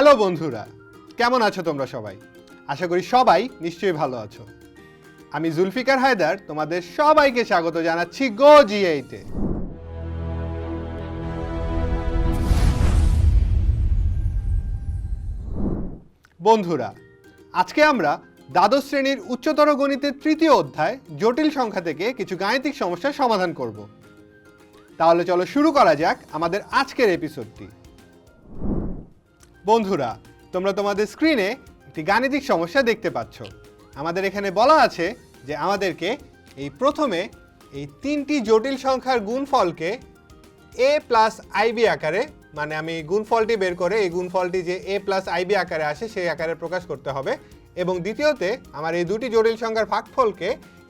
Hello বন্ধুরা, কেমন আছো তোমরা সবাই? আশা করি সবাই নিশ্চয়ই ভালো আছো। আমি জুলফিকার হায়দার, তোমাদের সবাইকে স্বাগত জানাচ্ছি গো জি এইটে বন্ধুরা, আজকে আমরা দ্বাদশ শ্রেণির উচ্চতর গণিতের তৃতীয় অধ্যায় জটিল সংখ্যা থেকে কিছু গাণিতিক সমস্যার সমাধান করব। তাহলে চলো শুরু করা যাক আমাদের আজকের এপিসোডটি বন্ধুরা, তোমরা তোমাদের স্ক্রিনে একটি গাণিতিক সমস্যা দেখতে পাচ্ছ। আমাদের এখানে বলা আছে যে আমাদেরকে এই প্রথমে এই তিনটি জটিল সংখ্যার গুণফলকে এ প্লাস আইবি আকারে মানে আমি গুণফলটি বের করে, এই গুণফলটি যে এ প্লাস আইবি আকারে আসে, সেই আকারে প্রকাশ করতে হবে। এবং দ্বিতীয়তে, আমার এই দুটি জটিল সংখ্যার ভাগফলকে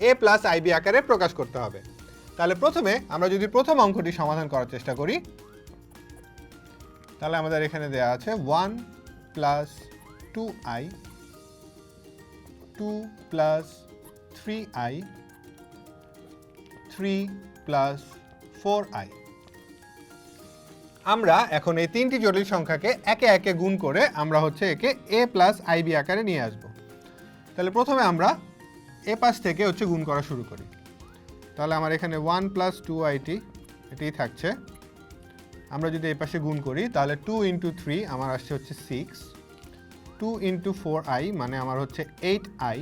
এ প্লাস আইবি আকারে প্রকাশ করতে হবে। তাহলে প্রথমে আমরা যদি প্রথম অঙ্কটি সমাধান করার চেষ্টা করি তাহলে আমাদের এখানে দেওয়া আছে one plus two i two plus three i three plus four i আমরা এখন এই তিনটি জটিল সংখ্যাকে একে একে গুণ করে আমরা হচ্ছে একে এ প্লাস আইবি আকারে নিয়ে আসব। তাহলে প্রথমে আমরা এ পাশ থেকে হচ্ছে গুণ করা শুরু করি। তাহলে আমার এখানে ওয়ান প্লাস টু আইটি এটিই থাকছে আমরা যদি এই পাশে গুণ করি, তাহলে টু ইন্টু থ্রি আমার আসছে হচ্ছে six two into four i মানে আমার হচ্ছে eight i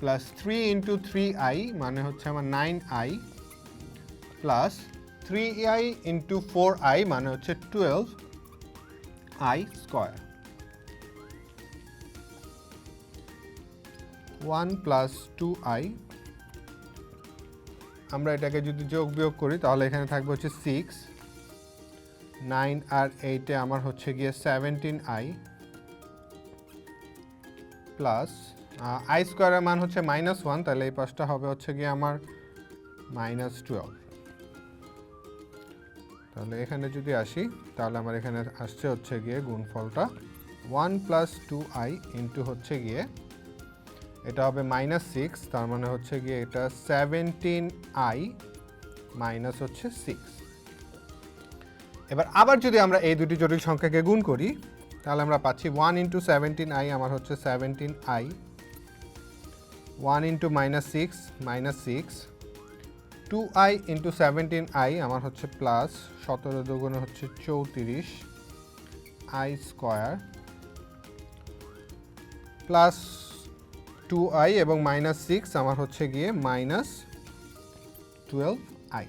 plus three into three i মানে হচ্ছে আমার nine i plus three i into four i মানে হচ্ছে twelve i square one plus two i আমরা এটাকে যদি যোগ বিয়োগ করি, তাহলে এখানে থাকবে হচ্ছে সিক্স নাইন আর এইটে আমার হচ্ছে গিয়ে সেভেন্টিন আই প্লাস আই স্কোয়ারের মান হচ্ছে মাইনাস ওয়ান তাহলে এই পাশটা হবে হচ্ছে গিয়ে আমার মাইনাস টুয়েলভ তাহলে এখানে যদি আসি, তাহলে আমার এখানে আসছে হচ্ছে গিয়ে গুণফলটা one plus two i into হচ্ছে গিয়ে, এটা হবে মাইনাস সিক্স তার মানে হচ্ছে গিয়ে এটা সেভেন্টিন আই মাইনাস হচ্ছে সিক্স এবার আবার যদি আমরা এই দুটি জটিল সংখ্যাকে গুণ করি, তাহলে আমরা পাচ্ছি ওয়ান ইন্টু সেভেন্টিন আই আমার হচ্ছে seventeen i one into minus six minus six two i into seventeen i আমার হচ্ছে প্লাস সতেরো দুগুণে হচ্ছে চৌত্রিশ i square plus two i এবং মাইনাস সিক্স আমার হচ্ছে গিয়ে মাইনাস টুয়েলভ আই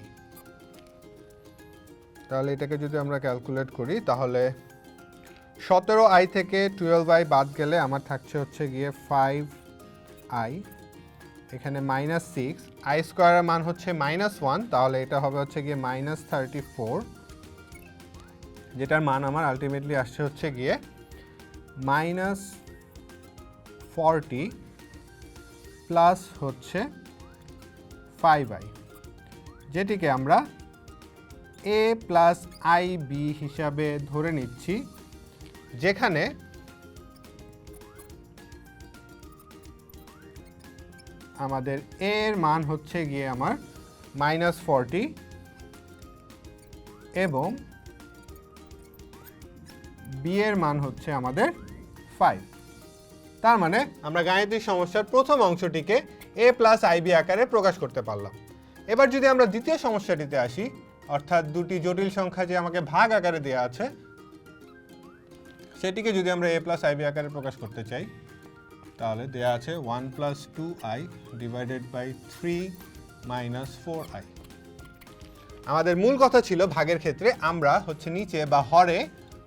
তাহলে এটাকে যদি আমরা ক্যালকুলেট করি, তাহলে সতেরো আই থেকে টুয়েলভ আই বাদ গেলে আমার থাকছে হচ্ছে গিয়ে ফাইভ আই এখানে মাইনাস সিক্স আই স্কোয়ারের মান হচ্ছে মাইনাস ওয়ান তাহলে এটা হবে হচ্ছে গিয়ে মাইনাস থার্টি ফোর যেটার মান আমার আলটিমেটলি আসছে হচ্ছে গিয়ে মাইনাস ফর্টি প্লাস হচ্ছে ফাইভ আই যেটিকে আমরা এ প্লাস আই বি হিসাবে ধরে নিচ্ছি, যেখানে আমাদের এর মান হচ্ছে গিয়ে আমার মাইনাস ফর্টি এবং বি এর মান হচ্ছে আমাদের ফাইভ তার মানে আমরা গাণিতিক সমস্যার প্রথম অংশটিকে এ প্লাস আইবি আকারে প্রকাশ করতে পারলাম। এবার যদি আমরা দ্বিতীয় সমস্যাটিতে আসি অর্থাৎ দুটি জটিল সংখ্যা যে আমাকে ভাগ আকারে দেওয়া আছে, সেটিকে যদি আমরা এ প্লাস আইবি আকারে প্রকাশ করতে চাই, তাহলে দেওয়া আছে one plus two i divided by three minus four i আমাদের মূল কথা ছিল ভাগের ক্ষেত্রে আমরা হচ্ছে নিচে বা হরে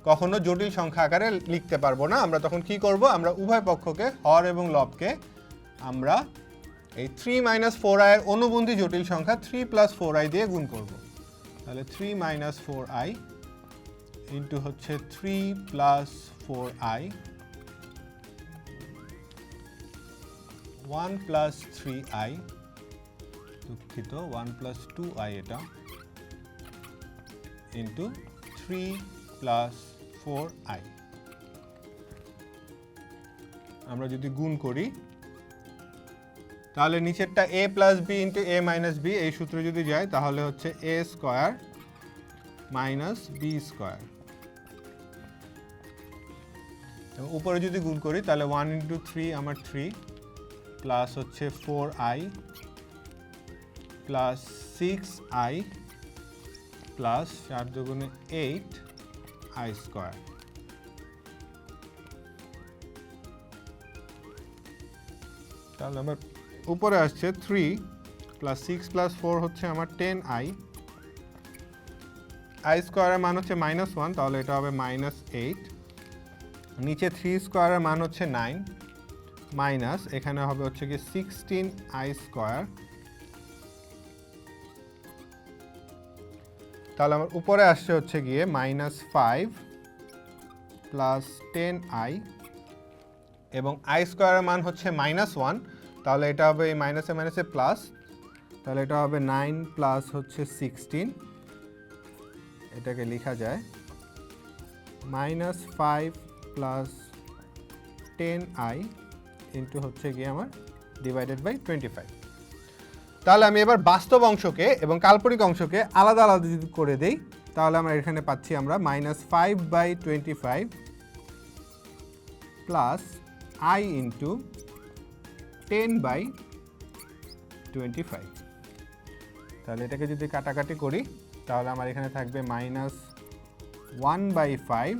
কখনো জটিল সংখ্যা আকারে লিখতে পারব না। আমরা তখন কি করব? আমরা উভয় পক্ষকে, হর এবং লবকে, আমরা এই থ্রি মাইনাস ফোর আইয়ের অনুবন্ধী জটিল সংখ্যা থ্রি প্লাস ফোর আই দিয়ে গুণ করব। তাহলে three minus four i into হচ্ছে three plus four i one plus three i দুঃখিত ওয়ান প্লাস টু আই এটা into three plus four i আমরা যদি গুণ করি তাহলে নিচেরটা a plus b into a minus b এই সূত্রে যদি যায়, তাহলে হচ্ছে a square minus b square উপরে যদি গুণ করি, তাহলে ওয়ান ইন্টু থ্রি আমার থ্রি প্লাস হচ্ছে four i plus six i plus চার দুগুণে এইট আই স্কোয়ার তাহলে আমার উপরে আসছে three plus six plus four হচ্ছে আমার টেন আই আই স্কোয়ারের মান হচ্ছে মাইনাস ওয়ান তাহলে এটা হবে মাইনাস এইট নিচে থ্রি স্কোয়ারের মান হচ্ছে নাইন মাইনাস এখানে হবে হচ্ছে কি সিক্সটিন আই স্কোয়ার তাহলে আমার উপরে আসছে হচ্ছে গিয়ে minus five plus ten i এবং আই স্কোয়ারের মান হচ্ছে মাইনাস ওয়ান তাহলে এটা হবে এই মাইনাসে মাইনাসে প্লাস তাহলে এটা হবে নাইন প্লাস হচ্ছে সিক্সটিন এটাকে লেখা যায় minus five plus ten i into হচ্ছে গিয়ে আমার ডিভাইডেড বাই টোয়েন্টি ফাইভ তাহলে আমি এবার বাস্তব অংশকে এবং কাল্পনিক অংশকে আলাদা আলাদা যদি করে দেই, তাহলে আমরা এখানে পাচ্ছি আমরা minus five by twenty five plus i into ten by twenty five তাহলে এটাকে যদি কাটাকাটি করি, তাহলে আমার এখানে থাকবে minus one by five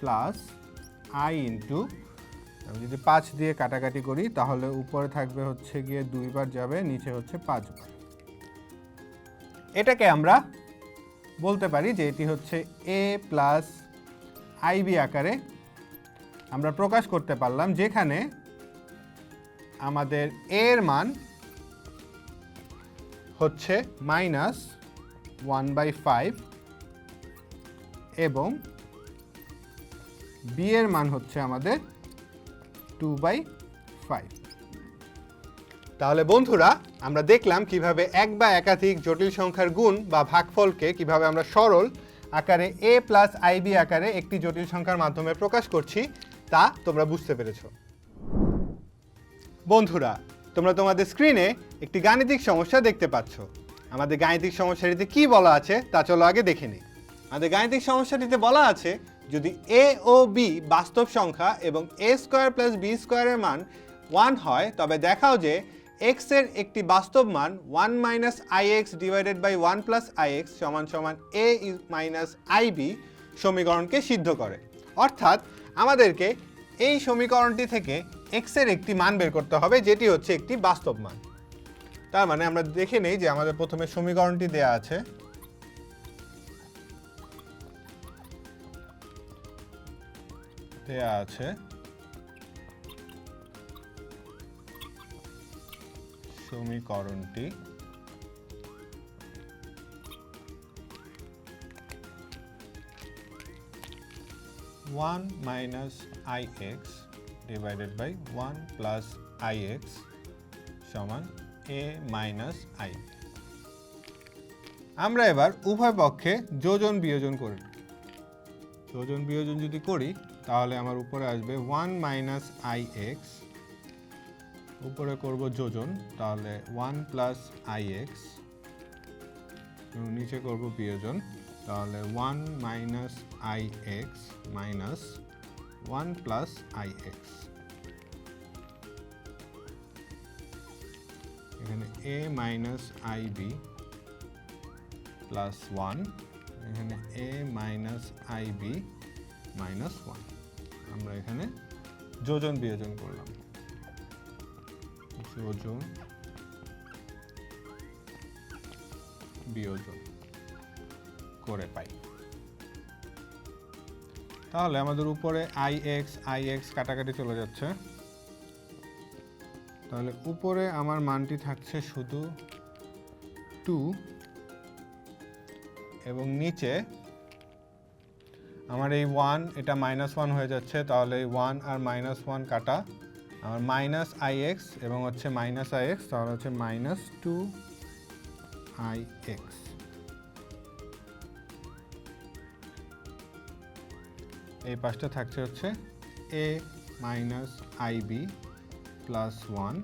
plus i into আমি যদি পাঁচ দিয়ে কাটাকাটি করি, তাহলে উপরে থাকবে হচ্ছে গিয়ে দুইবার যাবে, নিচে হচ্ছে পাঁচবার এটাকে আমরা বলতে পারি যে এটি হচ্ছে এ প্লাস আইবি আকারে আমরা প্রকাশ করতে পারলাম, যেখানে আমাদের এর মান হচ্ছে মাইনাস ওয়ান বাই ফাইভ এবং বি এর মান হচ্ছে আমাদের টু বাই ফাইভ তাহলে বন্ধুরা, আমরা দেখলাম কীভাবে এক বা একাধিক জটিল সংখ্যার গুণ বা ভাগফলকে কীভাবে আমরা সরল আকারে এ প্লাস আইবি আকারে একটি জটিল সংখ্যার মাধ্যমে প্রকাশ করছি, তা তোমরা বুঝতে পেরেছ। বন্ধুরা, তোমরা তোমাদের স্ক্রিনে একটি গাণিতিক সমস্যা দেখতে পাচ্ছ। আমাদের গাণিতিক সমস্যাটিতে কি বলা আছে তা চলো আগে দেখে নিই। আমাদের গাণিতিক সমস্যাটিতে বলা আছে, যদি এ ও বি বাস্তব সংখ্যা এবং এ স্কোয়ার প্লাস বি স্কোয়ারের মান ওয়ান হয়, তবে দেখাও যে এক্সের একটি বাস্তব মান one minus i x divided by one plus i x সমান সমান এ মাইনাস আই বি সমীকরণকে সিদ্ধ করে। অর্থাৎ আমাদেরকে এই সমীকরণটি থেকে এক্সের একটি মান বের করতে হবে, যেটি হচ্ছে একটি বাস্তব মান। তার মানে আমরা দেখে নেই যে আমাদের প্রথমে সমীকরণটি দেয়া আছে। দেয়া আছে। সমীকরণটি। One minus i x divided by one plus i x সমান এ মাইনাস আই আমরা এবার উভয় পক্ষে যোজন বিয়োজন করি। যোজন বিয়োজন যদি করি, তাহলে আমার উপরে আসবে ওয়ান মাইনাস আই এক্স উপরে করব যোজন, তাহলে ওয়ান প্লাস আই এক্স এবং নিচে করব বিয়োজন, তাহলে one minus i x minus one plus i x এখানে a minus i b plus one এখানে a minus i b minus one আমরা এখানে যোজন বিয়োজন করলাম। যোজন বিয়োজন করে পাই। তাহলে আমাদের উপরে আই এক্স আই এক্স কাটাকাটি চলে যাচ্ছে। তাহলে উপরে আমার মানটি থাকছে শুধু টু এবং নিচে আমার এই ওয়ান এটা মাইনাস ওয়ান হয়ে যাচ্ছে, তাহলে এই ওয়ান আর মাইনাস ওয়ান কাটা। আমার মাইনাস আই এক্স এবং হচ্ছে মাইনাস আই এক্স তাহলে হচ্ছে মাইনাস টু আই এক্স এই পাশটা থাকছে হচ্ছে a minus i b plus one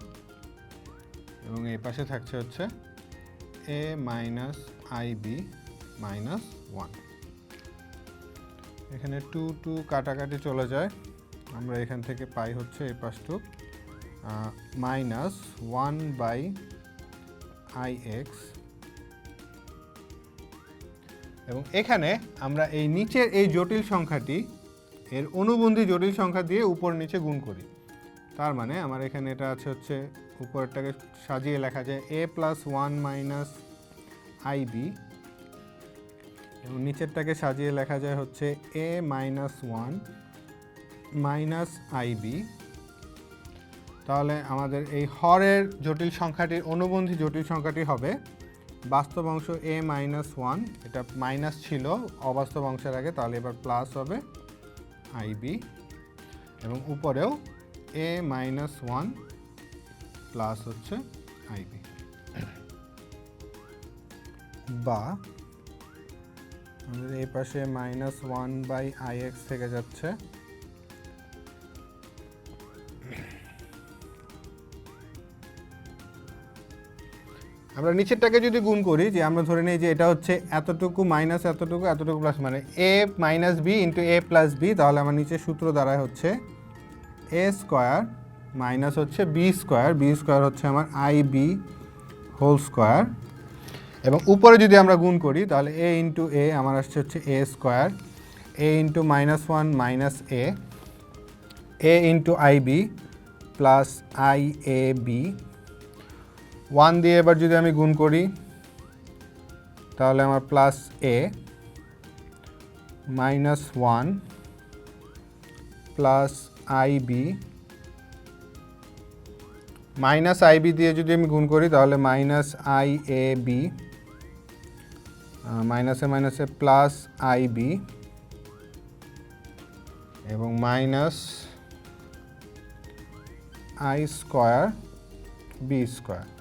এবং এই পাশে থাকছে হচ্ছে a minus i b minus one এখানে টু টু কাটাকাটি চলে যায়। আমরা এখান থেকে পাই হচ্ছে এই পাশটুক। Minus one by i x এবং এখানে আমরা এই নিচের এই জটিল সংখ্যাটি এর অনুবন্ধী জটিল সংখ্যা দিয়ে উপর নিচে গুণ করি। তার মানে আমার এখানে এটা আছে হচ্ছে উপরেরটাকে সাজিয়ে লেখা যায় a plus one minus i b এবং নিচেরটাকে সাজিয়ে লেখা যায় হচ্ছে a minus one minus i b তাহলে আমাদের এই হরের জটিল সংখ্যাটির অনুবন্ধী জটিল সংখ্যাটি হবে, বাস্তব অংশ এ মাইনাস ওয়ান এটা মাইনাস ছিল, অবাস্তব অংশের আগে, তাহলে এবার প্লাস হবে। আইবি এবং উপরেও এ মাইনাস ওয়ান প্লাস হচ্ছে আইবি বা আমাদের এই পাশে minus one by i x থেকে যাচ্ছে। আমরা নিচেরটাকে যদি গুণ করি, যে আমরা ধরে নিই যে এটা হচ্ছে এতটুকু মাইনাস এতটুকু এতটুকু প্লাস মানে a minus b into a plus b তাহলে আমার নিচের সূত্র দ্বারায় হচ্ছে এ স্কোয়ার মাইনাস হচ্ছে বি স্কোয়ার বি স্কোয়ার হচ্ছে আমার আই বি হোল স্কোয়ার এবং উপরে যদি আমরা গুণ করি, তাহলে এ ইন্টু এ আমার আসছে হচ্ছে a square a into minus one minus a a into i b plus i a b one দিয়ে এবার যদি আমি গুণ করি, তাহলে আমার plus a minus one plus i b minus i b দিয়ে যদি আমি গুণ করি, তাহলে মাইনাস আই এ বি মাইনাসে মাইনাসে প্লাস আই বি এবং minus i square b square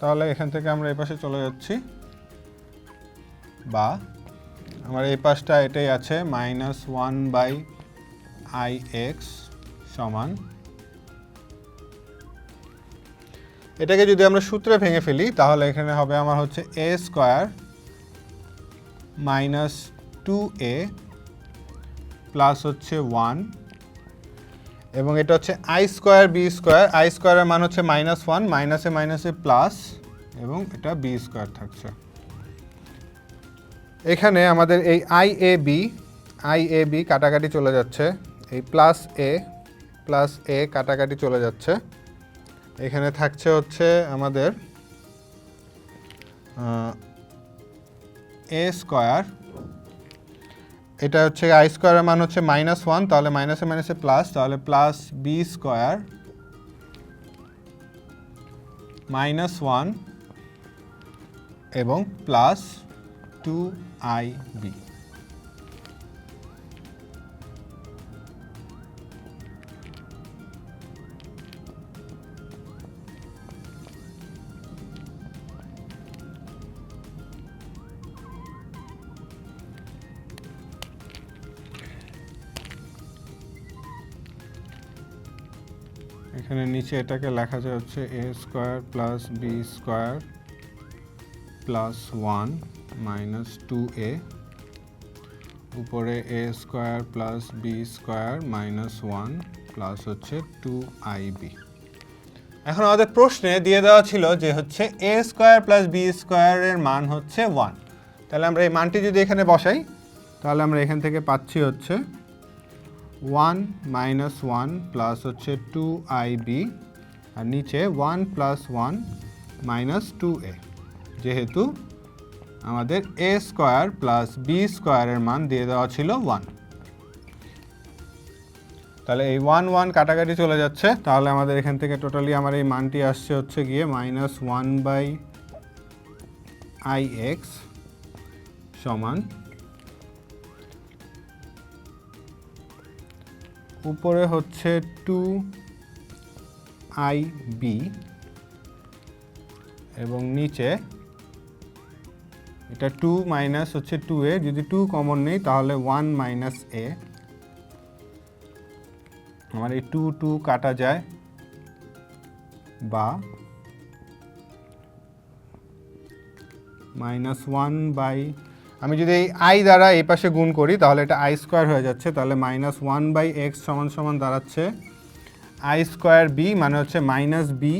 তাহলে এখান থেকে আমরা এই পাশে চলে যাচ্ছি। বা আমার এই পাশটা এটাই আছে minus one by i x সমান। এটাকে যদি আমরা সূত্রে ভেঙে ফেলি, তাহলে এখানে হবে আমার হচ্ছে a square minus two a plus হচ্ছে ওয়ান এবং এটা হচ্ছে i square b square i স্কোয়ারের মান হচ্ছে মাইনাস ওয়ান মাইনাসে মাইনাসে প্লাস এবং এটা বি স্কোয়ার থাকছে। এখানে আমাদের এই i a b i a b কাটাকাটি চলে যাচ্ছে, এই প্লাস এ প্লাস এ কাটাকাটি চলে যাচ্ছে। এখানে থাকছে হচ্ছে আমাদের এ স্কোয়ার এটা হচ্ছে আই স্কোয়ারের মান হচ্ছে মাইনাস ওয়ান তাহলে মাইনাসে মাইনাসে প্লাস তাহলে plus b square minus one এবং প্লাস টু আই বি এখানে নিচে এটাকে লেখা যায় হচ্ছে a square plus b square plus one minus two a. উপরে a square plus b square minus one plus হচ্ছে টু আই বি। এখন আমাদের প্রশ্নে দিয়ে দেওয়া ছিল যে হচ্ছে এ স্কোয়ার প্লাস বি স্কোয়ারের মান হচ্ছে ওয়ান। তাহলে আমরা এই মানটি যদি এখানে বসাই, তাহলে আমরা এখান থেকে পাচ্ছি হচ্ছে ওয়ান মাইনাস ওয়ান প্লাস হচ্ছে টু আই বি আর নিচে one plus one minus two a যেহেতু আমাদের এ স্কোয়ার প্লাস বি স্কোয়ারের মান দিয়ে দেওয়া ছিল ওয়ান তাহলে এই ওয়ান ওয়ান কাটাকাটি চলে যাচ্ছে। তাহলে আমাদের এখান থেকে টোটালি আমার এই মানটি আসছে হচ্ছে গিয়ে minus one by i x সমান উপরে হচ্ছে টু আই বি এবং নিচে এটা টু মাইনাস হচ্ছে টু এ যদি টু কমন নেই তাহলে ওয়ান মাইনাস এ আমার এই টু টু কাটা যায় বা মাইনাস ওয়ান বাই আমি যদি এই আই দ্বারা এই পাশে গুণ করি, তাহলে এটা আই স্কোয়ার হয়ে যাচ্ছে, তাহলে মাইনাস ওয়ান বাই এক্স সমান সমান দাঁড়াচ্ছে। আই স্কোয়ার বি মানে হচ্ছে মাইনাস বি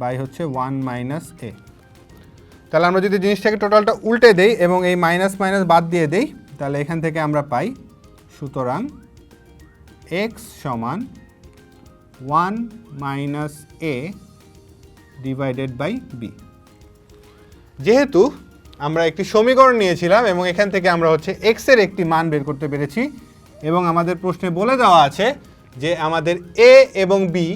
বাই হচ্ছে ওয়ান মাইনাস এ তাহলে আমরা যদি জিনিসটাকে টোটালটা উল্টে দেই এবং এই মাইনাস মাইনাস বাদ দিয়ে দেই, তাহলে এখান থেকে আমরা পাই, সুতরাং এক্স সমান one minus a divided by b যেহেতু আমরা একটি সমীকরণ নিয়েছিলাম এবং এখান থেকে আমরা হচ্ছে এক্সের একটি মান বের করতে পেরেছি এবং আমাদের প্রশ্নে বলে দেওয়া আছে যে আমাদের এ এবং বি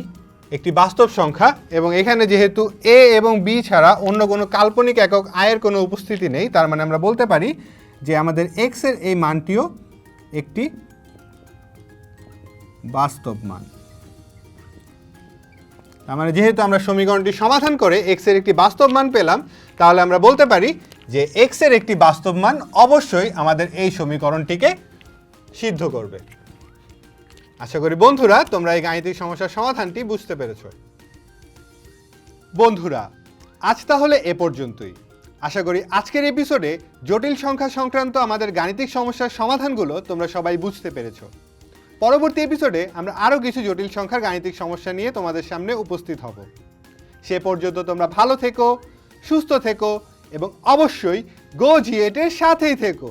একটি বাস্তব সংখ্যা এবং এখানে যেহেতু এ এবং বি ছাড়া অন্য কোনো কাল্পনিক একক আয়ের কোনো উপস্থিতি নেই, তার মানে আমরা বলতে পারি যে আমাদের এক্সের এই মানটিও একটি বাস্তব মান। তার মানে যেহেতু আমরা সমীকরণটি সমাধান করে এক্সের একটি বাস্তব মান পেলাম তাহলে আমরা বলতে পারি যে এক্সের একটি বাস্তব মান অবশ্যই আমাদের এই সমীকরণটিকে সিদ্ধ করবে। আশা করি বন্ধুরা, তোমরা এই গাণিতিক সমস্যার সমাধানটি বুঝতে পেরেছ। বন্ধুরা, আজ তাহলে এ পর্যন্তই। আশা করি আজকের এপিসোডে জটিল সংখ্যা সংক্রান্ত আমাদের গাণিতিক সমস্যার সমাধানগুলো তোমরা সবাই বুঝতে পেরেছ। পরবর্তী এপিসোডে আমরা আরও কিছু জটিল সংখ্যার গাণিতিক সমস্যা নিয়ে তোমাদের সামনে উপস্থিত হব। সে পর্যন্ত তোমরা ভালো থেকো সুস্থ থেকো এবং অবশ্যই গো জিয়েটের সাথেই থেকো।